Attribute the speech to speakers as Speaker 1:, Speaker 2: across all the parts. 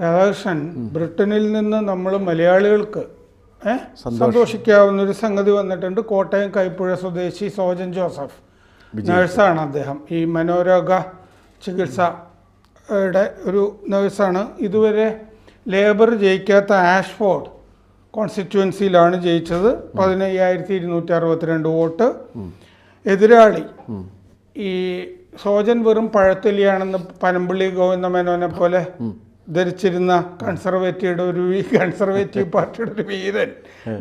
Speaker 1: രാധാകൃഷ്ണൻ ബ്രിട്ടനിൽ നിന്ന് നമ്മൾ മലയാളികൾക്ക് സന്തോഷിക്കാവുന്ന ഒരു സംഗതി വന്നിട്ടുണ്ട്. കോട്ടയം കൈപ്പുഴ സ്വദേശി സോജൻ ജോസഫ്. നഴ്സാണ് അദ്ദേഹം. ഈ മനോരോഗ ചികിത്സയുടെ ഒരു നേഴ്സാണ്. ഇതുവരെ ലേബർ ജയിക്കാത്ത ആഷ്ഫോർഡ് കോൺസ്റ്റിറ്റ്യുവൻസിയിലാണ് ജയിച്ചത്. പതിനയ്യായിരത്തി ഇരുന്നൂറ്റി അറുപത്തിരണ്ട് വോട്ട് എതിരാളി ഈ സോജൻ വെറും പഴത്തൊലിയാണെന്ന് പനമ്പള്ളി ഗോവിന്ദമേനോനെ പോലെ ധരിച്ചിരുന്ന കൺസർവേറ്റീവ് ഒരു കൺസർവേറ്റീവ് പാർട്ടിയുടെ ഒരു വീരൻ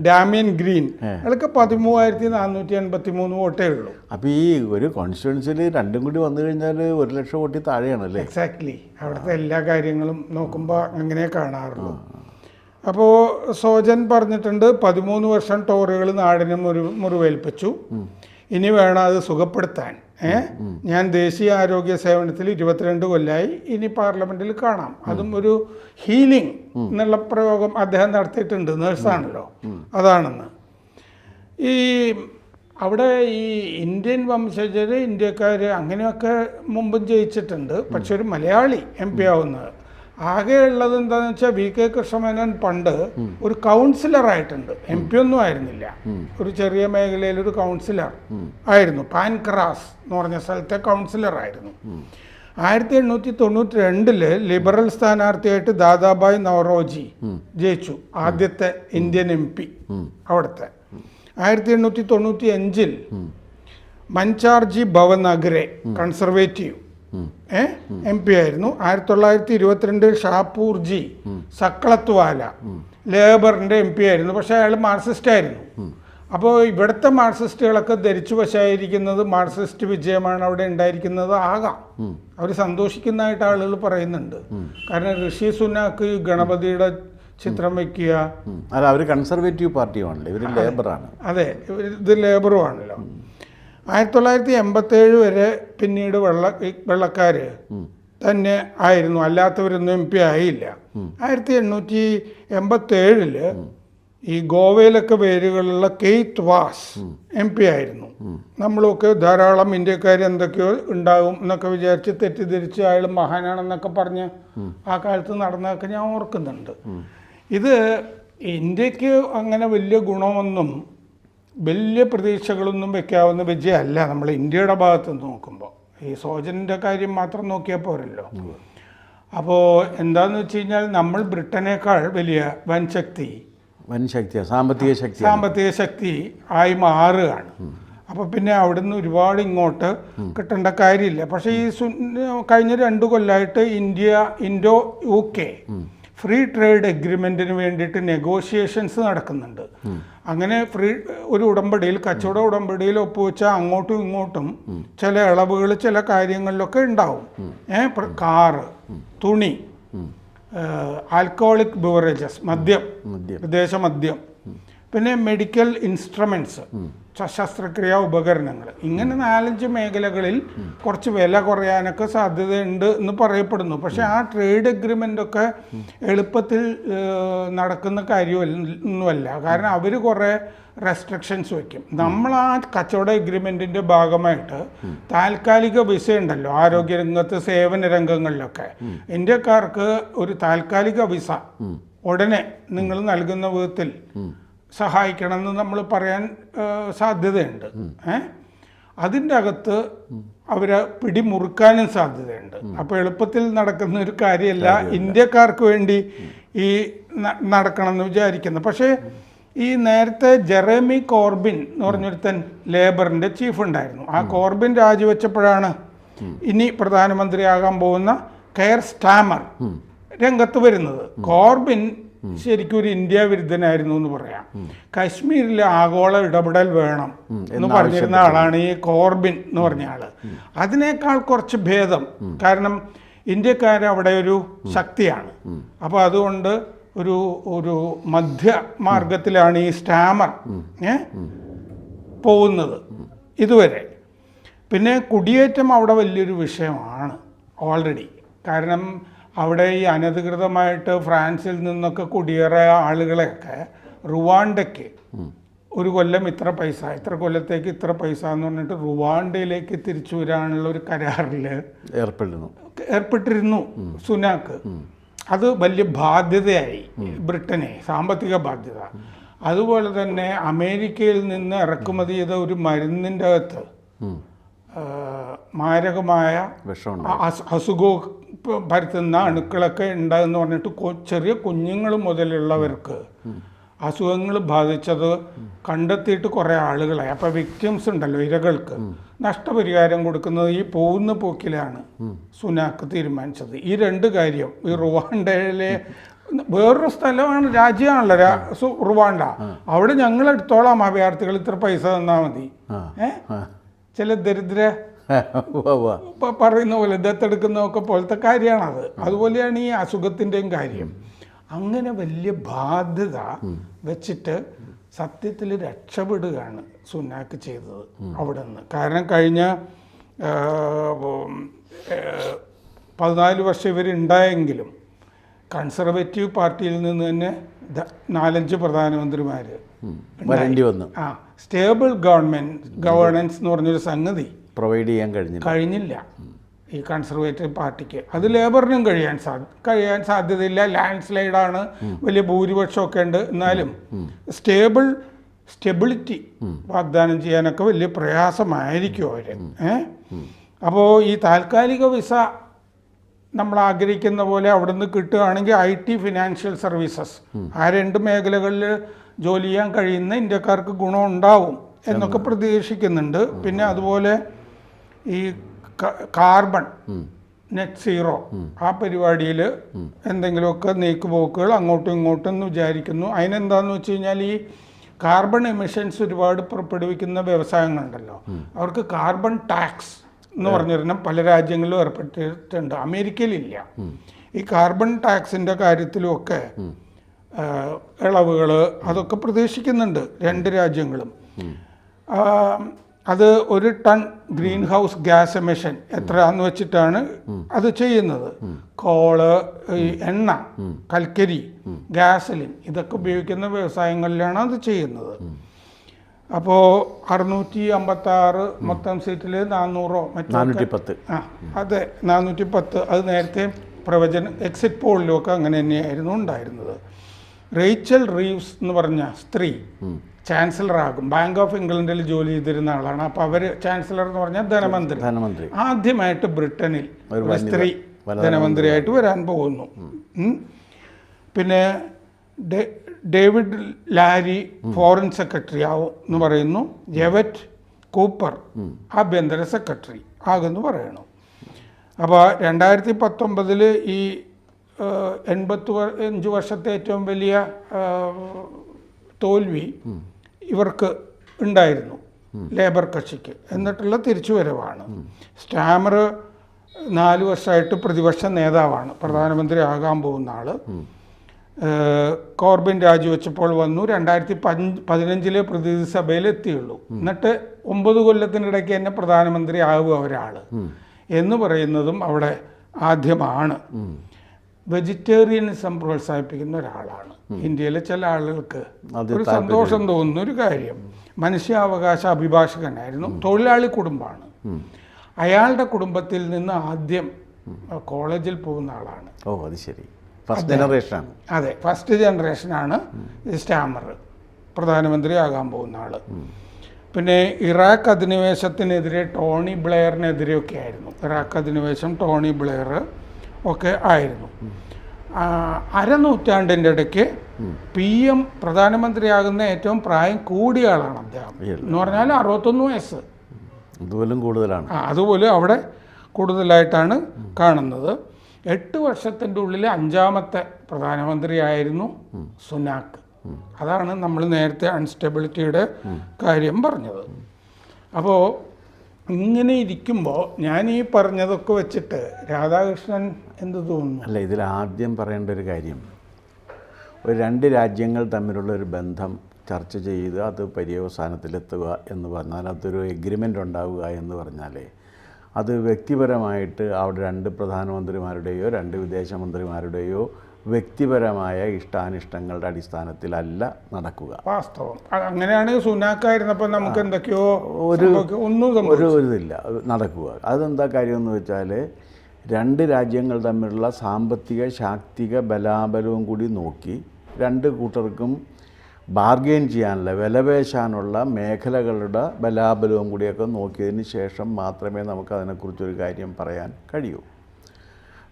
Speaker 1: ഡാമിയൻ ഗ്രീൻ അയാൾക്ക് പതിമൂവായിരത്തി നാനൂറ്റി എൺപത്തി മൂന്ന് വോട്ടേ ഉള്ളൂ.
Speaker 2: അപ്പോൾ ഈ ഒരു കോൺസ്റ്റിറ്റ്യുവൻസിൽ രണ്ടും കൂടി വന്നു കഴിഞ്ഞാൽ ഒരു ലക്ഷം വോട്ടിൽ താഴെയാണല്ലേ?
Speaker 1: എക്സാക്ട്ലി അവിടുത്തെ എല്ലാ കാര്യങ്ങളും നോക്കുമ്പോൾ അങ്ങനെ കാണാറുള്ളൂ. അപ്പോൾ സോജൻ പറഞ്ഞിട്ടുണ്ട് പതിമൂന്ന് വർഷം ടോറുകൾ നാടിനെ മുറി മുറിവേൽപ്പിച്ചു. ഇനി വേണം അത് സുഖപ്പെടുത്താൻ. ഞാൻ ദേശീയ ആരോഗ്യ സേവനത്തിൽ ഇരുപത്തിരണ്ട് കൊല്ലായി. ഇനി പാർലമെന്റിൽ കാണാം. അതും ഒരു ഹീലിംഗ് എന്നുള്ള പ്രയോഗം അദ്ദേഹം നടത്തിയിട്ടുണ്ട്. നേഴ്സാണല്ലോ. അതാണെന്ന്. ഈ അവിടെ ഈ ഇന്ത്യൻ വംശജർ ഇന്ത്യക്കാർ അങ്ങനെയൊക്കെ മുമ്പും ജയിച്ചിട്ടുണ്ട്. പക്ഷെ ഒരു മലയാളി എം പി ആവുന്നത്. ആകെ ഉള്ളത് എന്താണെന്ന് വെച്ചാൽ വി കെ കൃഷ്ണമേനോൻ പണ്ട് ഒരു കൗൺസിലർ ആയിട്ടുണ്ട്. എം പി ഒന്നും ആയിരുന്നില്ല. ഒരു ചെറിയ മേഖലയിൽ ഒരു കൗൺസിലർ ആയിരുന്നു. പാൻക്രാസ് എന്ന് പറഞ്ഞ സ്ഥലത്തെ കൗൺസിലർ ആയിരുന്നു. ആയിരത്തി എണ്ണൂറ്റി തൊണ്ണൂറ്റി രണ്ടിൽ ലിബറൽ സ്ഥാനാർത്ഥിയായിട്ട് ദാദാബായ് നവറോജി ജയിച്ചു. ആദ്യത്തെ ഇന്ത്യൻ എം പി അവിടുത്തെ. ആയിരത്തി എണ്ണൂറ്റി തൊണ്ണൂറ്റി അഞ്ചിൽ Mancherjee Bhownaggree conservative M P ആയിരുന്നു. ആയിരത്തി തൊള്ളായിരത്തി ഇരുപത്തിരണ്ടിൽ ഷാപ്പൂർജി സക്കളത്വാല ലേബറിന്റെ എം പി ആയിരുന്നു. പക്ഷെ അയാൾ മാർക്സിസ്റ്റ് ആയിരുന്നു. അപ്പോൾ ഇവിടുത്തെ മാർക്സിസ്റ്റുകളൊക്കെ ധരിച്ചു വശായിരിക്കുന്നത് മാർക്സിസ്റ്റ് വിജയമാണ് അവിടെ ഉണ്ടായിരിക്കുന്നത് ആകാം. അവർ സന്തോഷിക്കുന്നതായിട്ട് ആളുകൾ പറയുന്നുണ്ട്. കാരണം ഋഷി സുനാക്ക് ഗണപതിയുടെ ചിത്രം വയ്ക്കുക
Speaker 2: അല്ല അവർ കൺസർവേറ്റീവ് പാർട്ടിയുമാണല്ലോ ഇവർ ലേബറാണ്
Speaker 1: അതെ. ഇത് ലേബറുമാണല്ലോ ആയിരത്തി തൊള്ളായിരത്തി എൺപത്തേഴ് വരെ പിന്നീട് വെള്ള വെള്ളക്കാർ തന്നെ ആയിരുന്നു. അല്ലാത്തവരൊന്നും എം പി ആയില്ല. ആയിരത്തി എണ്ണൂറ്റി എൺപത്തേഴിൽ ഈ ഗോവയിലൊക്കെ പേരുകളുള്ള കെയ്ത്ത് വാസ് എം പി ആയിരുന്നു. നമ്മളൊക്കെ ധാരാളം ഇന്ത്യക്കാർ എന്തൊക്കെയോ ഉണ്ടാകും എന്നൊക്കെ വിചാരിച്ച് തെറ്റിദ്ധരിച്ച് അയാൾ മഹാനാണെന്നൊക്കെ പറഞ്ഞ് ആ കാലത്ത് നടന്നതൊക്കെ ഞാൻ ഓർക്കുന്നുണ്ട്. ഇത് ഇന്ത്യയ്ക്ക് അങ്ങനെ വലിയ ഗുണമൊന്നും വലിയ പ്രതീക്ഷകളൊന്നും വെക്കാവുന്ന വിജയമല്ല. നമ്മൾ ഇന്ത്യയുടെ ഭാഗത്ത് നിന്ന് നോക്കുമ്പോൾ. ഈ സോജനിന്റെ കാര്യം മാത്രം നോക്കിയാൽ പോരല്ലോ. അപ്പോൾ എന്താന്ന് വെച്ച് കഴിഞ്ഞാൽ നമ്മൾ ബ്രിട്ടനേക്കാൾ വലിയ വൻ ശക്തി.
Speaker 2: വൻ ശക്തിയാണ് സാമ്പത്തിക ശക്തി
Speaker 1: സാമ്പത്തിക ശക്തി ആയി മാറുകയാണ്. അപ്പോൾ പിന്നെ അവിടുന്ന് ഒരുപാട് ഇങ്ങോട്ട് കിട്ടേണ്ട കാര്യമില്ല. പക്ഷേ ഈ കഴിഞ്ഞ രണ്ട് കൊല്ലമായിട്ട് India Indo U K free trade എഗ്രിമെന്റിന് വേണ്ടിയിട്ട് നെഗോഷിയേഷൻസ് നടക്കുന്നുണ്ട്. അങ്ങനെ ഫ്രീ ഒരു ഉടമ്പടിയിൽ കച്ചവട ഉടമ്പടിയിൽ ഒപ്പുവെച്ചാൽ അങ്ങോട്ടും ഇങ്ങോട്ടും ചില ഇളവുകൾ ചില കാര്യങ്ങളിലൊക്കെ ഉണ്ടാവും. ഏ കാറ് തുണി ആൽക്കഹോളിക് ബിവറേജസ് മദ്യം. വിദേശ മദ്യം. പിന്നെ മെഡിക്കൽ ഇൻസ്ട്രുമെന്റ്സ് ശസ്ത്രക്രിയാ ഉപകരണങ്ങൾ. ഇങ്ങനെ നാലഞ്ച് മേഖലകളിൽ കുറച്ച് വില കുറയാനൊക്കെ സാധ്യതയുണ്ട് എന്ന് പറയപ്പെടുന്നു. പക്ഷേ ആ ട്രേഡ് അഗ്രിമെന്റ് ഒക്കെ എളുപ്പത്തിൽ നടക്കുന്ന കാര്യമൊന്നുമല്ല കാരണം അവർ കുറേ റെസ്ട്രിക്ഷൻസ് വയ്ക്കും നമ്മൾ ആ കച്ചവട എഗ്രിമെന്റിന്റെ ഭാഗമായിട്ട് താൽക്കാലിക വിസ ഉണ്ടല്ലോ ആരോഗ്യ ആരോഗ്യരംഗത്ത് സേവന രംഗങ്ങളിലൊക്കെ. ഇന്ത്യക്കാർക്ക് ഒരു താൽക്കാലിക വിസ ഉടനെ നിങ്ങൾ നൽകുന്ന വിധത്തിൽ സഹായിക്കണമെന്ന് നമ്മൾ പറയാൻ സാധ്യതയുണ്ട്. ഏ? അതിന്റെ അകത്ത് അവരെ പിടിമുറുക്കാനും സാധ്യതയുണ്ട്. അപ്പോൾ എളുപ്പത്തിൽ നടക്കുന്ന ഒരു കാര്യമല്ല ഇന്ത്യക്കാർക്ക് വേണ്ടി ഈ നടക്കണമെന്ന് വിചാരിക്കുന്നു. പക്ഷേ ഈ നേരത്തെ ജെറേമി കോർബിൻ എന്ന് പറഞ്ഞൊരുത്തൻ ലേബറിന്റെ ചീഫ് ഉണ്ടായിരുന്നു ആ കോർബിൻ രാജിവെച്ചപ്പോഴാണ് ഇനി പ്രധാനമന്ത്രിയാകാൻ പോകുന്ന കെയർ സ്റ്റാമർ രംഗത്ത് വരുന്നത്. കോർബിൻ ശരിക്കും ഒരു ഇന്ത്യ വിരുദ്ധനായിരുന്നു എന്ന് പറയാം. കശ്മീരിൽ ആഗോള ഇടപെടൽ വേണം എന്ന് പറഞ്ഞിരുന്ന ആളാണ് ഈ കോർബിൻ എന്ന് പറഞ്ഞ ആൾ. അതിനേക്കാൾ കുറച്ച് ഭേദം കാരണം ഇന്ത്യക്കാർ അവിടെ ഒരു ശക്തിയാണ്. അപ്പോൾ അതുകൊണ്ട് ഒരു ഒരു മധ്യ മാർഗത്തിലാണ് ഈ സ്റ്റാമർ ഏ പോകുന്നത് ഇതുവരെ. പിന്നെ കുടിയേറ്റം അവിടെ വലിയൊരു വിഷയമാണ് ഓൾറെഡി. കാരണം അവിടെ ഈ അനധികൃതമായിട്ട് ഫ്രാൻസിൽ നിന്നൊക്കെ കുടിയേറിയ ആളുകളെയൊക്കെ റുവാണ്ടയ്ക്ക് ഒരു കൊല്ലം ഇത്ര പൈസ ഇത്ര കൊല്ലത്തേക്ക് ഇത്ര പൈസ എന്ന് പറഞ്ഞിട്ട് റുവാണ്ടയിലേക്ക് തിരിച്ചു വരാനുള്ള ഒരു കരാറിൽ
Speaker 2: ഏർപ്പെടുന്നു
Speaker 1: ഏർപ്പെട്ടിരുന്നു സുനാക്ക്. അത് വലിയ ബാധ്യതയായി ബ്രിട്ടനെ സാമ്പത്തിക ബാധ്യത. അതുപോലെ തന്നെ അമേരിക്കയിൽ നിന്ന് ഇറക്കുമതി ചെയ്ത ഒരു മരുന്നിന്റെ അകത്ത് മാരകമായ അസുഖ പരത്തുന്ന അണുക്കളൊക്കെ ഉണ്ടാകുന്ന പറഞ്ഞിട്ട് ചെറിയ കുഞ്ഞുങ്ങൾ മുതലുള്ളവർക്ക് അസുഖങ്ങൾ ബാധിച്ചത് കണ്ടെത്തിയിട്ട് കുറേ ആളുകളെ അപ്പോൾ വിക്ടിംസ് ഉണ്ടല്ലോ ഇരകൾക്ക്. നഷ്ടപരിഹാരം കൊടുക്കുന്നത് ഈ പോകുന്ന പോക്കിലാണ് സുനാക്ക് തീരുമാനിച്ചത്. ഈ രണ്ട് കാര്യം ഈ റുവാണ്ടയിലെ വേറൊരു സ്ഥലമാണ് രാജ്യമാണല്ലോ റുവാണ്ട. അവിടെ ഞങ്ങൾ എടുത്തോളാം അഭയാർത്ഥികൾ ഇത്ര പൈസ തന്നാൽ മതി. ഏ? ചില ദരിദ്ര പറയുന്ന പോലെ ദത്തെടുക്കുന്നതൊക്കെ പോലത്തെ അത് അതുപോലെയാണ് ഈ അസുഖത്തിന്റെയും കാര്യം. അങ്ങനെ വലിയ ബാധ്യത വെച്ചിട്ട് സത്യത്തിൽ രക്ഷപ്പെടുകയാണ് സുനാക്ക് ചെയ്തത് അവിടെ നിന്ന് കാരണം കഴിഞ്ഞ പതിനാല് വർഷം ഇവരുണ്ടായെങ്കിലും കൺസർവേറ്റീവ് പാർട്ടിയിൽ നിന്ന് തന്നെ നാലഞ്ച്
Speaker 2: പ്രധാനമന്ത്രിമാര്. വരേണ്ടി വന്നു.
Speaker 1: ആ സ്റ്റേബിൾ ഗവൺമെന്റ് ഗവേണൻസ് എന്ന് പറഞ്ഞൊരു സംഗതി
Speaker 2: പ്രൊവൈഡ് ചെയ്യാൻ കഴിഞ്ഞില്ല.
Speaker 1: കഴിഞ്ഞില്ല. ഈ കൺസർവേറ്റീവ് പാർട്ടിക്ക്. അത് ലേബറിനും കഴിയാൻ സാധ്യ കഴിയാൻ സാധ്യതയില്ല. ലാൻഡ് സ്ലൈഡാണ് വലിയ ഭൂരിപക്ഷമൊക്കെ ഉണ്ട്. എന്നാലും സ്റ്റേബിൾ സ്റ്റെബിലിറ്റി വാഗ്ദാനം ചെയ്യാനൊക്കെ വലിയ പ്രയാസമായിരിക്കും അവർ ഏ? അപ്പോൾ ഈ താൽക്കാലിക വിസ നമ്മൾ ആഗ്രഹിക്കുന്ന പോലെ അവിടെ നിന്ന് കിട്ടുകയാണെങ്കിൽ ഐ ടി ഫിനാൻഷ്യൽ സർവീസസ് ആ രണ്ട് മേഖലകളിൽ ജോലി ചെയ്യാൻ കഴിയുന്ന ഇന്ത്യക്കാർക്ക് ഗുണം ഉണ്ടാവും എന്നൊക്കെ പ്രതീക്ഷിക്കുന്നുണ്ട്. പിന്നെ അതുപോലെ ഈ കാർബൺ നെറ്റ് സീറോ ആ പരിപാടിയിൽ എന്തെങ്കിലുമൊക്കെ നീക്കുപോക്കുകൾ അങ്ങോട്ടും ഇങ്ങോട്ടും എന്ന് വിചാരിക്കുന്നു. അതിനെന്താന്ന് വെച്ച് കഴിഞ്ഞാൽ ഈ കാർബൺ എമിഷൻസ് ഒരുപാട് പുറപ്പെടുവിക്കുന്ന വ്യവസായങ്ങളുണ്ടല്ലോ. അവർക്ക് കാർബൺ ടാക്സ് എന്ന് പറഞ്ഞിരുന്ന പല രാജ്യങ്ങളിലും ഏർപ്പെട്ടിട്ടുണ്ട്. അമേരിക്കയിലില്ല. ഈ കാർബൺ ടാക്സിന്റെ കാര്യത്തിലുമൊക്കെ ഇളവുകൾ അതൊക്കെ പ്രതീക്ഷിക്കുന്നുണ്ട് രണ്ട് രാജ്യങ്ങളും. അത് ഒരു ton greenhouse gas emission എത്രയാന്ന് വെച്ചിട്ടാണ് അത് ചെയ്യുന്നത്? കോൾ എണ്ണ കൽക്കരി ഗ്യാസലിൻ ഇതൊക്കെ ഉപയോഗിക്കുന്ന വ്യവസായങ്ങളിലാണ് അത് ചെയ്യുന്നത്. അപ്പോൾ അറുന്നൂറ്റി അമ്പത്തി ആറ് മൊത്തം സീറ്റിൽ നാനൂറോ മറ്റോ ആ അതെ നാനൂറ്റി പത്ത് അത് നേരത്തെ പ്രവചന എക്സിറ്റ് പോളിലും ഒക്കെ അങ്ങനെ തന്നെയായിരുന്നു ഉണ്ടായിരുന്നത്. റേച്ചൽ റീവ്സ് എന്ന് പറഞ്ഞ സ്ത്രീ ചാൻസലർ ആകും ബാങ്ക് ഓഫ് ഇംഗ്ലണ്ടിൽ ജോലി ചെയ്തിരുന്ന ആളാണ്. അപ്പോൾ അവർ ചാൻസലർ എന്ന് പറഞ്ഞാൽ ധനമന്ത്രി.
Speaker 2: ധനമന്ത്രി.
Speaker 1: ആദ്യമായിട്ട് ബ്രിട്ടനിൽ
Speaker 2: ഒരു
Speaker 1: സ്ത്രീ ധനമന്ത്രിയായിട്ട് വരാൻ പോകുന്നു. പിന്നെ ഡേവിഡ് ലാരി ഫോറിൻ സെക്രട്ടറി ആവും എന്ന് പറയുന്നു. ജെവറ്റ് കൂപ്പർ ആഭ്യന്തര സെക്രട്ടറി ആകുമെന്ന് പറയണു. അപ്പോൾ രണ്ടായിരത്തി പത്തൊമ്പതിൽ ഈ എൺപത്തി അഞ്ച് വർഷത്തെ ഏറ്റവും വലിയ തോൽവി ഇവർക്ക് ഉണ്ടായിരുന്നു ലേബർ കക്ഷിക്ക്. എന്നിട്ടുള്ള തിരിച്ചുവരവാണ്. സ്റ്റാമർ നാല് വർഷമായിട്ട് പ്രതിപക്ഷ നേതാവാണ്. പ്രധാനമന്ത്രി ആകാൻ പോകുന്ന ഏഹ് കോർബിൻ രാജിവെച്ചപ്പോൾ വന്നു. രണ്ടായിരത്തി പഞ്ച് പതിനഞ്ചിലെ പ്രതിനിധി സഭയിൽ എത്തിയുള്ളൂ. എന്നിട്ട് ഒമ്പത് കൊല്ലത്തിനിടയ്ക്ക് തന്നെ പ്രധാനമന്ത്രി ആകുക ഒരാൾ എന്ന് പറയുന്നതും അവിടെ ആദ്യമാണ്. വെജിറ്റേറിയനിസം പ്രോത്സാഹിപ്പിക്കുന്ന ഒരാളാണ്. ഇന്ത്യയിലെ ചില ആളുകൾക്ക് ഒരു സന്തോഷം തോന്നുന്ന ഒരു കാര്യം. മനുഷ്യാവകാശ അഭിഭാഷകനായിരുന്നു. തൊഴിലാളി കുടുംബമാണ്. അയാളുടെ കുടുംബത്തിൽ നിന്ന് ആദ്യം കോളേജിൽ പോകുന്ന ആളാണ്.
Speaker 2: ഓ അത് ശരി. ഫസ്റ്റ് ജനറേഷനാണ്
Speaker 1: അതെ ഫസ്റ്റ് ജനറേഷനാണ് സ്റ്റാമർ സ്റ്റാമർ പ്രധാനമന്ത്രിയാകാൻ പോകുന്ന ആൾ. പിന്നെ ഇറാഖ് അധിനിവേശത്തിനെതിരെ ടോണി ബ്ലെയറിനെതിരെയൊക്കെ ആയിരുന്നു. ഇറാഖ് അധിനിവേശം ടോണി ബ്ലെയർ ഒക്കെ ആയിരുന്നു. അരനൂറ്റാണ്ടിന്റെ ഇടയ്ക്ക് പി എം പ്രധാനമന്ത്രിയാകുന്ന ഏറ്റവും പ്രായം കൂടിയ ആളാണ് അദ്ദേഹം. എന്ന് പറഞ്ഞാൽ അറുപത്തൊന്ന് വയസ്സ്.
Speaker 2: അതുപോലും കൂടുതലാണ്.
Speaker 1: അതുപോലെ അവിടെ കൂടുതലായിട്ടാണ് കാണുന്നത്. എട്ട് വർഷത്തിന്റെ ഉള്ളിൽ അഞ്ചാമത്തെ പ്രധാനമന്ത്രിയായിരുന്നു സുനാക്ക്. അതാണ് നമ്മൾ നേരത്തെ അൺസ്റ്റെബിലിറ്റിയുടെ കാര്യം പറഞ്ഞത്. അപ്പോൾ ഇങ്ങനെ ഇരിക്കുമ്പോൾ ഞാൻ ഈ പറഞ്ഞതൊക്കെ വെച്ചിട്ട് രാധാകൃഷ്ണൻ എന്ത് തോന്നുന്നു?
Speaker 2: അല്ല ഇതിൽ ആദ്യം പറയേണ്ട ഒരു കാര്യം ഒരു രണ്ട് രാജ്യങ്ങൾ തമ്മിലുള്ള ഒരു ബന്ധം ചർച്ച ചെയ്ത് അത് പര്യവസാനത്തിലെത്തുക എന്ന് പറഞ്ഞാൽ അതൊരു എഗ്രിമെന്റ് ഉണ്ടാവുക എന്ന് പറഞ്ഞാലേ അത് വ്യക്തിപരമായിട്ട് അവിടെ രണ്ട് പ്രധാനമന്ത്രിമാരുടെയോ രണ്ട് വിദേശമന്ത്രിമാരുടെയോ വ്യക്തിപരമായ ഇഷ്ടാനിഷ്ടങ്ങളുടെ അടിസ്ഥാനത്തിലല്ല നടക്കുക.
Speaker 1: വാസ്തവം. അങ്ങനെയാണ് സുനാക്കായിരുന്നപ്പോൾ നമുക്ക് എന്തൊക്കെയോ ഒരു ഒന്നും
Speaker 2: ഒരു ഇതില്ല നടക്കുക. അതെന്താ കാര്യം എന്ന് വെച്ചാൽ രണ്ട് രാജ്യങ്ങൾ തമ്മിലുള്ള സാമ്പത്തിക ശാക്തിക ബലാബലവും കൂടി നോക്കി രണ്ട് കൂട്ടർക്കും ബാർഗെയിൻ ചെയ്യാനുള്ള വിലപേശാനുള്ള മേഖലകളുടെ ബലാബലവും കൂടിയൊക്കെ നോക്കിയതിന് ശേഷം മാത്രമേ നമുക്ക് അതിനെക്കുറിച്ചൊരു കാര്യം പറയാൻ കഴിയൂ.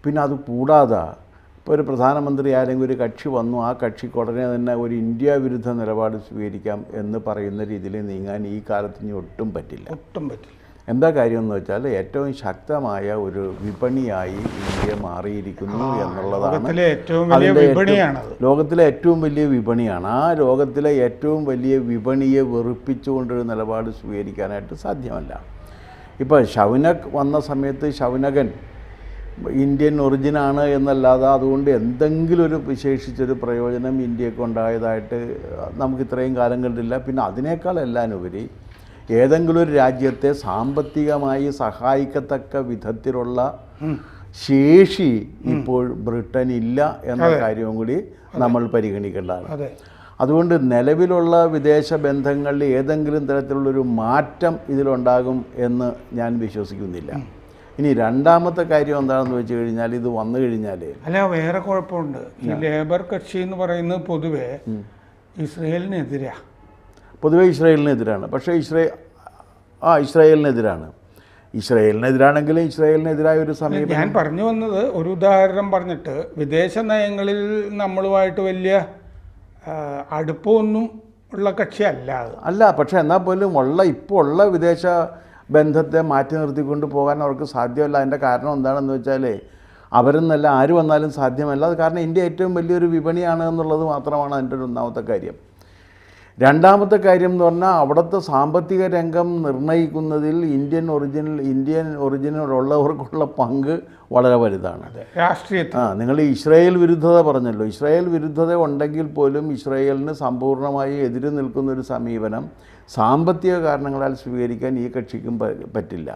Speaker 2: പിന്നെ അത് കൂടാതെ ഇപ്പോൾ ഒരു പ്രധാനമന്ത്രി ആരെങ്കിലും ഒരു കക്ഷി വന്നു ആ കക്ഷിക്ക് ഉടനെ തന്നെ ഒരു ഇന്ത്യ വിരുദ്ധ നിലപാട് സ്വീകരിക്കാം എന്ന് പറയുന്ന രീതിയിൽ നീങ്ങാൻ ഈ കാലത്ത് ഇനി ഒട്ടും പറ്റില്ല.
Speaker 1: ഒട്ടും പറ്റില്ല.
Speaker 2: എന്താ കാര്യം എന്ന് വെച്ചാൽ ഏറ്റവും ശക്തമായ ഒരു വിപണിയായി ഇന്ത്യ മാറിയിരിക്കുന്നു എന്നുള്ളതാണ്
Speaker 1: ലോകത്തിലെ ഏറ്റവും വലിയ അതിന്റെ
Speaker 2: ലോകത്തിലെ ഏറ്റവും വലിയ വിപണിയാണ്. ആ ലോകത്തിലെ ഏറ്റവും വലിയ വിപണിയെ വെറുപ്പിച്ചുകൊണ്ടൊരു നിലപാട് സ്വീകരിക്കാനായിട്ട് സാധ്യമല്ല. ഇപ്പോൾ ഷൗനക് വന്ന സമയത്ത് ഷൗനകൻ ഇന്ത്യൻ ഒറിജിനാണ് എന്നല്ലാതെ അതുകൊണ്ട് എന്തെങ്കിലും ഒരു വിശേഷിച്ചൊരു പ്രയോജനം ഇന്ത്യയ്ക്ക് ഉണ്ടായതായിട്ട് നമുക്ക് ഇത്രയും കാലം കണ്ടില്ല പിന്നെ അതിനേക്കാളെല്ലാം ഉപരി ഏതെങ്കിലും ഒരു രാജ്യത്തെ സാമ്പത്തികമായി സഹായിക്കത്തക്ക വിധത്തിലുള്ള ശേഷി ഇപ്പോൾ ബ്രിട്ടൻ ഇല്ല എന്ന കാര്യവും കൂടി നമ്മൾ പരിഗണിക്കേണ്ടതാണ്. അതുകൊണ്ട് നിലവിലുള്ള വിദേശ ബന്ധങ്ങളിൽ ഏതെങ്കിലും തരത്തിലുള്ളൊരു മാറ്റം ഇതിലുണ്ടാകും എന്ന് ഞാൻ വിശ്വസിക്കുന്നില്ല. ഇനി രണ്ടാമത്തെ കാര്യം എന്താണെന്ന് വെച്ച് കഴിഞ്ഞാൽ ഇത് വന്നു കഴിഞ്ഞാൽ
Speaker 1: അല്ല വേറെ കുഴപ്പമുണ്ട്. ഈ ലേബർ കക്ഷി എന്ന് പറയുന്നത് പൊതുവെ ഇസ്രയേലിനെതിരാ.
Speaker 2: പൊതുവെ ഇസ്രയേലിനെതിരാണ്. പക്ഷേ ഇസ്രേ ആ ഇസ്രയേലിനെതിരാണ്. ഇസ്രയേലിനെതിരാണെങ്കിലും ഇസ്രയേലിനെതിരായ ഒരു സമയം
Speaker 1: ഞാൻ പറഞ്ഞു വന്നത് ഒരു ഉദാഹരണം പറഞ്ഞിട്ട് വിദേശ നയങ്ങളിൽ നമ്മളുമായിട്ട് വലിയ അടുപ്പമൊന്നും ഉള്ള കക്ഷിയല്ല അല്ല
Speaker 2: അല്ല പക്ഷേ എന്നാൽ പോലും ഉള്ള ഇപ്പോൾ ഉള്ള വിദേശ ബന്ധത്തെ മാറ്റി നിർത്തിക്കൊണ്ട് പോകാൻ അവർക്ക് സാധ്യമല്ല. അതിന്റെ കാരണം എന്താണെന്ന് വെച്ചാൽ അവരെന്നല്ല ആര് വന്നാലും സാധ്യമല്ല. അത് കാരണം ഇന്ത്യ ഏറ്റവും വലിയൊരു വിപണിയാണ് എന്നുള്ളത് മാത്രമാണ് അതിന്റെ ഒരു ഒന്നാമത്തെ കാര്യം. രണ്ടാമത്തെ കാര്യം എന്ന് പറഞ്ഞാൽ അവിടുത്തെ സാമ്പത്തിക രംഗം നിർണയിക്കുന്നതിൽ ഇന്ത്യൻ ഒറിജിനൽ ഇന്ത്യൻ ഒറിജിനലുള്ളവർക്കുള്ള പങ്ക് വളരെ വലുതാണ്.
Speaker 1: രാഷ്ട്രീയ രാഷ്ട്രീയത്തിൽ.
Speaker 2: ആ നിങ്ങൾ ഇസ്രായേൽ വിരുദ്ധത പറഞ്ഞല്ലോ. ഇസ്രായേൽ വിരുദ്ധത ഉണ്ടെങ്കിൽ പോലും ഇസ്രായേലിന് സമ്പൂർണമായി എതിര് നിൽക്കുന്ന ഒരു സമീപനം സാമ്പത്തിക കാരണങ്ങളാൽ സ്വീകരിക്കാൻ ഈ കക്ഷിക്കും പറ്റില്ല.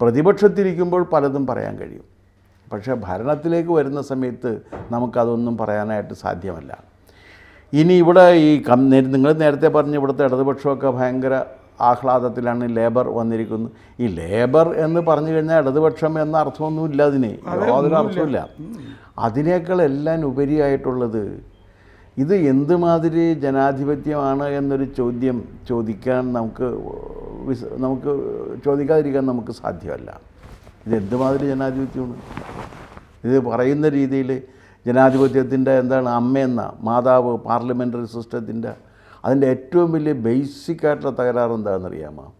Speaker 2: പ്രതിപക്ഷത്തിരിക്കുമ്പോൾ പലതും പറയാൻ കഴിയും. പക്ഷേ ഭരണത്തിലേക്ക് വരുന്ന സമയത്ത് നമുക്കതൊന്നും പറയാനായിട്ട് സാധ്യമല്ല. ഇനി ഇവിടെ ഈ കം നിങ്ങൾ നേരത്തെ പറഞ്ഞ ഇവിടുത്തെ ഇടതുപക്ഷമൊക്കെ ഭയങ്കര ആഹ്ലാദത്തിലാണ് ലേബർ വന്നിരിക്കുന്നത് ഈ ലേബർ എന്ന് പറഞ്ഞു കഴിഞ്ഞാൽ ഇടതുപക്ഷം എന്ന അർത്ഥമൊന്നുമില്ല അതിന്. യാതൊരു അർത്ഥമില്ല അതിനേക്കാൾ എല്ലാം ഉപരിയായിട്ടുള്ളത് ഇത് എന്തുമാതിരി ജനാധിപത്യമാണ് എന്നൊരു ചോദ്യം ചോദിക്കാൻ നമുക്ക് നമുക്ക് ചോദിക്കാതിരിക്കാൻ നമുക്ക് സാധ്യമല്ല. ഇത് എന്തുമാതിരി ജനാധിപത്യമാണ്? ഇത് പറയുന്ന രീതിയിൽ ജനാധിപത്യത്തിന്റെ എന്താണ് അമ്മയെന്ന മാതാവ് പാർലമെന്ററി സിസ്റ്റത്തിന്റെ അതിന്റെ ഏറ്റവും വലിയ ബേസിക് ആയിട്ടുള്ള തകരാറ് എന്താണെന്നറിയാമോ?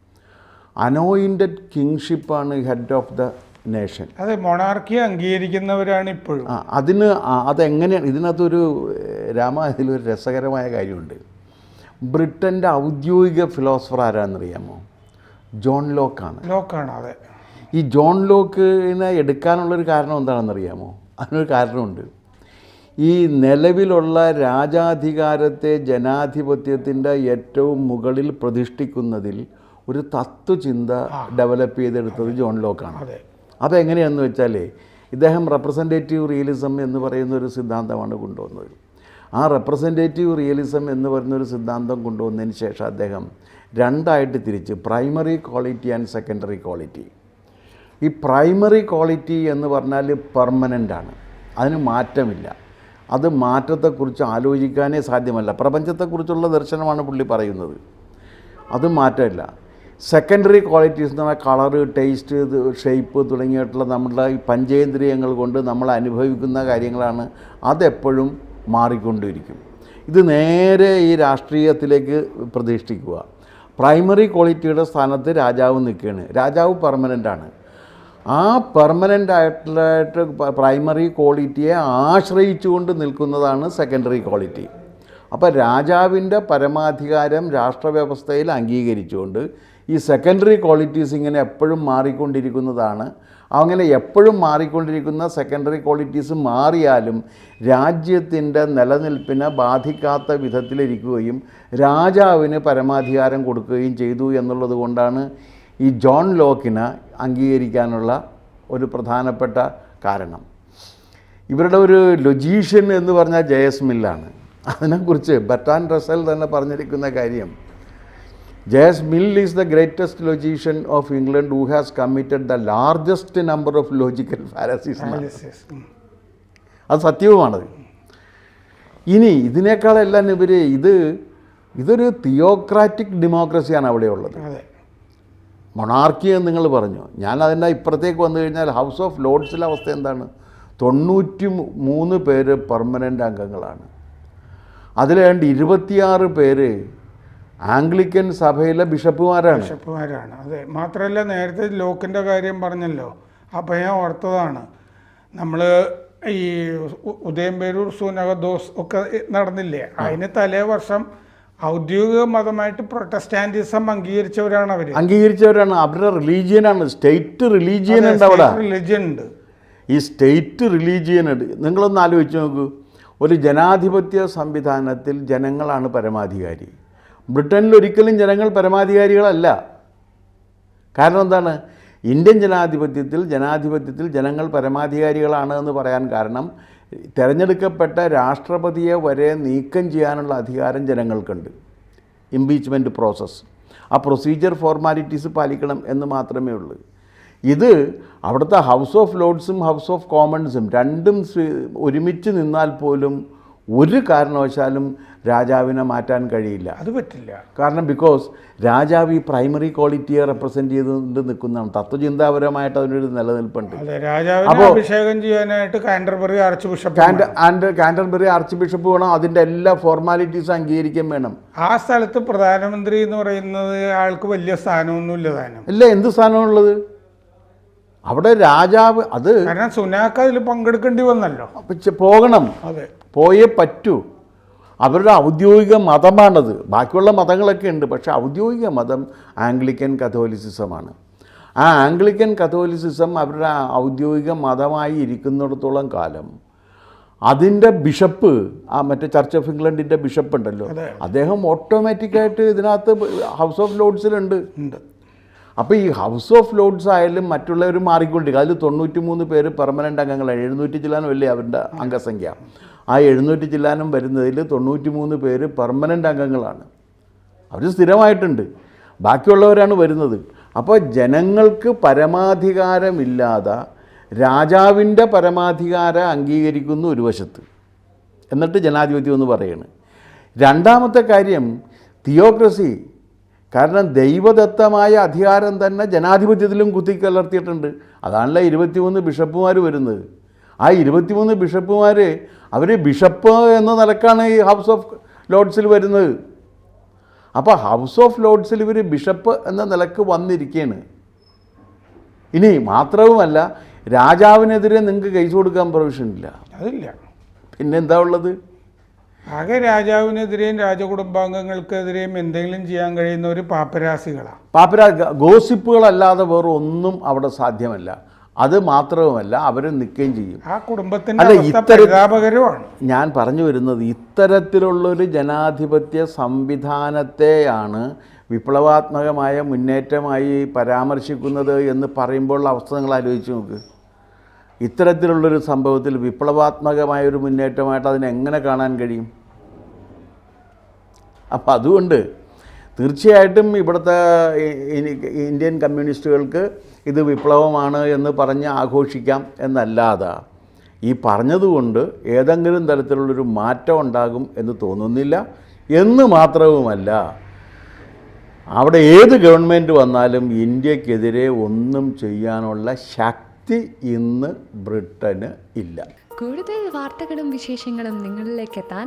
Speaker 2: അനോയിന്റഡ് കിങ്ഷിപ്പാണ് ഹെഡ് ഓഫ് ദ നേഷൻ.
Speaker 1: അതെ മൊണാർക്കി അംഗീകരിക്കുന്നവരാണ് ഇപ്പോഴും.
Speaker 2: അതിന് അതെങ്ങനെയാണ് ഇതിനകത്തൊരു രാമ ഇതിലൊരു രസകരമായ കാര്യമുണ്ട്. ബ്രിട്ടന്റെ ഔദ്യോഗിക ഫിലോസഫർ ആരാണെന്നറിയാമോ? ജോൺ ലോക്കാണ്.
Speaker 1: ലോക്കാണ് അതെ.
Speaker 2: ഈ ജോൺ ലോക്കിനെ എടുക്കാനുള്ളൊരു കാരണം എന്താണെന്നറിയാമോ? അതിനൊരു കാരണമുണ്ട്. ഈ നിലവിലുള്ള രാജാധികാരത്തെ ജനാധിപത്യത്തിന്റെ ഏറ്റവും മുകളിൽ പ്രതിഷ്ഠിക്കുന്നതിൽ ഒരു തത്വചിന്ത ഡെവലപ്പ് ചെയ്തെടുത്തത് ജോൺ ലോക്കാണ്.
Speaker 1: അതെ.
Speaker 2: അതെങ്ങനെയാണെന്ന് വെച്ചാൽ ഇദ്ദേഹം റെപ്രസെന്റേറ്റീവ് റിയലിസം എന്ന് പറയുന്ന ഒരു സിദ്ധാന്തമാണ് കൊണ്ടുവന്നത്. ആ റെപ്രസെന്റേറ്റീവ് റിയലിസം എന്ന് പറയുന്ന ഒരു സിദ്ധാന്തം കൊണ്ടുവന്നതിന് ശേഷം അദ്ദേഹം രണ്ടായിട്ട് തിരിച്ച് primary quality and secondary quality ഈ പ്രൈമറി ക്വാളിറ്റി എന്ന് പറഞ്ഞാൽ പെർമനന്റ് ആണ്. അതിന് മാറ്റമില്ല. അത് മാറ്റത്തെക്കുറിച്ച് ആലോചിക്കാനേ സാധ്യമല്ല. പ്രപഞ്ചത്തെക്കുറിച്ചുള്ള ദർശനമാണ് പുള്ളി പറയുന്നത്. അത് മാറ്റമില്ല. സെക്കൻഡറി ക്വാളിറ്റീസ് എന്ന് പറഞ്ഞാൽ കളറ് ടേസ്റ്റ് ഷേപ്പ് തുടങ്ങിയിട്ടുള്ള നമ്മുടെ ഈ പഞ്ചേന്ദ്രിയങ്ങൾ കൊണ്ട് നമ്മൾ അനുഭവിക്കുന്ന കാര്യങ്ങളാണ് അതെപ്പോഴും മാറിക്കൊണ്ടിരിക്കും. ഇത് നേരെ ഈ രാഷ്ട്രീയത്തിലേക്ക് പ്രതിഷ്ഠിക്കുക പ്രൈമറി ക്വാളിറ്റിയുടെ സ്ഥാനത്ത് രാജാവ് നിൽക്കുകയാണ്. രാജാവ് പെർമനന്റ് ആണ്. ആ പെർമനന്റ് ആയിട്ടുള്ള പ്രൈമറി ക്വാളിറ്റിയെ ആശ്രയിച്ചുകൊണ്ട് നിൽക്കുന്നതാണ് സെക്കൻഡറി ക്വാളിറ്റി അപ്പോൾ രാജാവിന്റെ പരമാധികാരം രാഷ്ട്രവ്യവസ്ഥയിൽ അംഗീകരിച്ചുകൊണ്ട് ഈ സെക്കൻഡറി ക്വാളിറ്റീസ് ഇങ്ങനെ എപ്പോഴും മാറിക്കൊണ്ടിരിക്കുന്നതാണ്. അങ്ങനെ എപ്പോഴും മാറിക്കൊണ്ടിരിക്കുന്ന സെക്കൻഡറി ക്വാളിറ്റീസ് മാറിയാലും രാജ്യത്തിന്റെ നിലനിൽപ്പിനെ ബാധിക്കാത്ത വിധത്തിലിരിക്കുകയും രാജാവിന് പരമാധികാരം കൊടുക്കുകയും ചെയ്തു എന്നുള്ളത് കൊണ്ടാണ് ഈ ജോൺ ലോക്കിന് അംഗീകരിക്കാനുള്ള ഒരു പ്രധാനപ്പെട്ട കാരണം. ഇവരുടെ ഒരു ലൊജീഷ്യൻ എന്ന് പറഞ്ഞാൽ ജയസ് മില്ലാണ്. അതിനെക്കുറിച്ച് ബറ്റാൻ റസൽ തന്നെ പറഞ്ഞിരിക്കുന്ന കാര്യം J S Mill is the greatest logician of England who has committed the largest number of logical
Speaker 1: Analysis.
Speaker 2: അത് സത്യവുമാണത്. ഇനി ഇതിനേക്കാളെല്ലാം ഇവർ ഇത് ഇതൊരു തിയോക്രാറ്റിക് ഡെമോക്രസിയാണ് അവിടെയുള്ളത്. മൊണാർക്കി എന്ന് നിങ്ങൾ പറഞ്ഞു. ഞാൻ അതിന്റെ ഇപ്പുറത്തേക്ക് വന്നു കഴിഞ്ഞാൽ ഹൗസ് ഓഫ് ലോർഡ്സിലെ അവസ്ഥ എന്താണ്? തൊണ്ണൂറ്റി മൂന്ന് പേര് പെർമനന്റ് അംഗങ്ങളാണ്. അതിലേണ്ട് ഇരുപത്തിയാറ് പേര് ആംഗ്ലിക്കൻ സഭയിലെ ബിഷപ്പുമാരാണ്.
Speaker 1: ബിഷപ്പുമാരാണ്. അതെ. മാത്രമല്ല നേരത്തെ ലോക്കിന്റെ കാര്യം പറഞ്ഞല്ലോ. അപ്പം ഞാൻ ഓർത്തതാണ്. നമ്മൾ ഈ ഉദയംപേരൂർ സൂനകദോസ് ഒക്കെ നടന്നില്ലേ? അതിന് തലേ വർഷം ഔദ്യോഗിക മതമായിട്ട് പ്രൊട്ടസ്റ്റാന്റിസം അംഗീകരിച്ചവരാണ് അവർ
Speaker 2: അംഗീകരിച്ചവരാണ്. അവരുടെ റിലീജിയനാണ്. സ്റ്റേറ്റ് റിലീജിയൻ ഉണ്ട് അവിടെ
Speaker 1: റിലീജിയൻ ഉണ്ട്.
Speaker 2: ഈ സ്റ്റേറ്റ് റിലീജിയൻ ഉണ്ട്. നിങ്ങളൊന്ന് ആലോചിച്ച് നോക്കൂ. ഒരു ജനാധിപത്യ സംവിധാനത്തിൽ ജനങ്ങളാണ് പരമാധികാരി. ബ്രിട്ടനിൽ ഒരിക്കലും ജനങ്ങൾ പരമാധികാരികളല്ല. കാരണം എന്താണ്? ഇന്ത്യൻ ജനാധിപത്യത്തിൽ ജനാധിപത്യത്തിൽ ജനങ്ങൾ പരമാധികാരികളാണ് എന്ന് പറയാൻ കാരണം തിരഞ്ഞെടുക്കപ്പെട്ട രാഷ്ട്രപതിയെ വരെ നീക്കം ചെയ്യാനുള്ള അധികാരം ജനങ്ങൾക്കുണ്ട്. ഇംപീച്ച്മെന്റ് പ്രോസസ്സ് ആ പ്രൊസീജിയർ ഫോർമാലിറ്റീസ് പാലിക്കണം എന്ന് മാത്രമേ ഉള്ളൂ. ഇത് അവിടുത്തെ ഹൗസ് ഓഫ് ലോഡ്സും ഹൗസ് ഓഫ് കോമൺസും രണ്ടും ഒരുമിച്ച് നിന്നാൽ പോലും ഒരു കാരണവശാലും രാജാവിനെ മാറ്റാൻ കഴിയില്ല.
Speaker 1: അത് പറ്റില്ല.
Speaker 2: കാരണം ബിക്കോസ് രാജാവ് ഈ പ്രൈമറി ക്വാളിറ്റിയെ റെപ്രസെന്റ് ചെയ്തുകൊണ്ട് നിൽക്കുന്നതാണ്. തത്വചിന്താപരമായിട്ട് അതിനൊരു നിലനിൽപ്പുണ്ട്.
Speaker 1: അഭിഷേകം ചെയ്യാനായിട്ട് Canterbury archbishop
Speaker 2: and Canterbury archbishop വേണം. അതിന്റെ എല്ലാ ഫോർമാലിറ്റീസും അംഗീകരിക്കാൻ വേണം.
Speaker 1: ആ സ്ഥലത്ത് പ്രധാനമന്ത്രി എന്ന് പറയുന്നത് ആൾക്ക് വലിയ സ്ഥാനമൊന്നുമില്ല താനും.
Speaker 2: അല്ല എന്ത് സ്ഥാനമുള്ളത് അവിടെ രാജാവ് അത്
Speaker 1: കാരണം സുനാക്ക് അതിൽ പങ്കെടുക്കേണ്ടി വന്നല്ലോ.
Speaker 2: പോകണം.
Speaker 1: അതെ.
Speaker 2: പോയേ പറ്റൂ. അവരുടെ ഔദ്യോഗിക മതമാണത്. ബാക്കിയുള്ള മതങ്ങളൊക്കെ ഉണ്ട് പക്ഷേ ഔദ്യോഗിക മതം ആംഗ്ലിക്കൻ കത്തോലിസിസമാണ്. ആ ആംഗ്ലിക്കൻ കത്തോലിസിസം അവരുടെ ഔദ്യോഗിക മതമായി ഇരിക്കുന്നിടത്തോളം കാലം അതിന്റെ ബിഷപ്പ് ആ മറ്റേ ചർച്ച് ഓഫ് ഇംഗ്ലണ്ടിന്റെ ബിഷപ്പ് ഉണ്ടല്ലോ അദ്ദേഹം ഓട്ടോമാറ്റിക്കായിട്ട് ഇതിനകത്ത് ഹൗസ് ഓഫ് ലോഡ്സിലുണ്ട്
Speaker 1: ഉണ്ട്.
Speaker 2: അപ്പോൾ ഈ ഹൗസ് ഓഫ് ലോഡ്സ് ആയാലും മറ്റുള്ളവർ മാറിക്കൊണ്ടിരിക്കും. അതിൽ തൊണ്ണൂറ്റി മൂന്ന് പേര് പെർമനന്റ് അംഗങ്ങളാണ് എഴുന്നൂറ്റി ചില്ലാനും അല്ലേ അവരുടെ അംഗസംഖ്യ? ആ എഴുന്നൂറ്റി ചില്ലാനും വരുന്നതിൽ തൊണ്ണൂറ്റി മൂന്ന് പേര് പെർമനന്റ് അംഗങ്ങളാണ്. അവർ സ്ഥിരമായിട്ടുണ്ട്. ബാക്കിയുള്ളവരാണ് വരുന്നത്. അപ്പോൾ ജനങ്ങൾക്ക് പരമാധികാരമില്ലാതെ രാജാവിന്റെ പരമാധികാരം അംഗീകരിക്കുന്നു ഒരു വശത്ത്. എന്നിട്ട് ജനാധിപത്യം എന്ന് പറയുന്നത് രണ്ടാമത്തെ കാര്യം തിയോക്രസി കാരണം ദൈവദത്തമായ അധികാരം തന്നെ ജനാധിപത്യത്തിലും കുത്തിക്കലർത്തിയിട്ടുണ്ട്. അതാണല്ലോ ഇരുപത്തിമൂന്ന് ബിഷപ്പുമാർ വരുന്നത്. ആ ഇരുപത്തിമൂന്ന് ബിഷപ്പുമാർ അവർ ബിഷപ്പ് എന്ന നിലക്കാണ് ഈ ഹൗസ് ഓഫ് ലോഡ്സിൽ വരുന്നത്. അപ്പോൾ ഹൗസ് ഓഫ് ലോഡ്സിൽ ഇവർ ബിഷപ്പ് എന്ന നിലയ്ക്ക് വന്നിരിക്കുകയാണ് ഇനി മാത്രവുമല്ല രാജാവിനെതിരെ നിങ്ങൾക്ക് കേസ് കൊടുക്കാൻ പ്രൊവിഷൻ ഇല്ല.
Speaker 1: അതില്ല.
Speaker 2: പിന്നെന്താ ഉള്ളത്?
Speaker 1: ആകെ രാജാവിനെതിരെയും രാജകുടുംബാംഗങ്ങൾക്കെതിരെയും എന്തെങ്കിലും ചെയ്യാൻ കഴിയുന്ന ഒരു പാപ്പരാസികളാണ്
Speaker 2: പാപ്പരാ ഗോസിപ്പുകളല്ലാതെ വേറെ ഒന്നും അവിടെ സാധ്യമല്ല. അത് മാത്രവുമല്ല അവർ നിൽക്കുകയും ചെയ്യും.
Speaker 1: ആ
Speaker 2: ഇത്തരം- ഞാൻ പറഞ്ഞു വരുന്നത് ഇത്തരത്തിലുള്ളൊരു ജനാധിപത്യ സംവിധാനത്തെയാണ് വിപ്ലവാത്മകമായ മുന്നേറ്റമായി പരാമർശിക്കുന്നത് എന്ന് പറയുമ്പോൾ അവസ്ഥ നിങ്ങൾ ആലോചിച്ച് നോക്ക്. ഇത്തരത്തിലുള്ളൊരു സംഭവത്തിൽ വിപ്ലവാത്മകമായ ഒരു മുന്നേറ്റമായിട്ട് അതിനെങ്ങനെ കാണാൻ കഴിയും? അപ്പം അതുകൊണ്ട് തീർച്ചയായിട്ടും ഇവിടുത്തെ ഇന്ത്യൻ കമ്മ്യൂണിസ്റ്റുകൾക്ക് ഇത് വിപ്ലവമാണ് എന്ന് പറഞ്ഞ് ആഘോഷിക്കാം എന്നല്ലാതെ ഈ പറഞ്ഞതുകൊണ്ട് ഏതെങ്കിലും തരത്തിലുള്ളൊരു മാറ്റം ഉണ്ടാകും എന്ന് തോന്നുന്നില്ല എന്ന് മാത്രവുമല്ല അവിടെ ഏത് ഗവൺമെന്റ് വന്നാലും ഇന്ത്യക്കെതിരെ ഒന്നും ചെയ്യാനുള്ള ശക്തി ഇന്ന് ബ്രിട്ടന് ഇല്ല.
Speaker 3: കൂടുതൽ വാർത്തകളും വിശേഷങ്ങളും നിങ്ങളിലേക്ക് എത്താൻ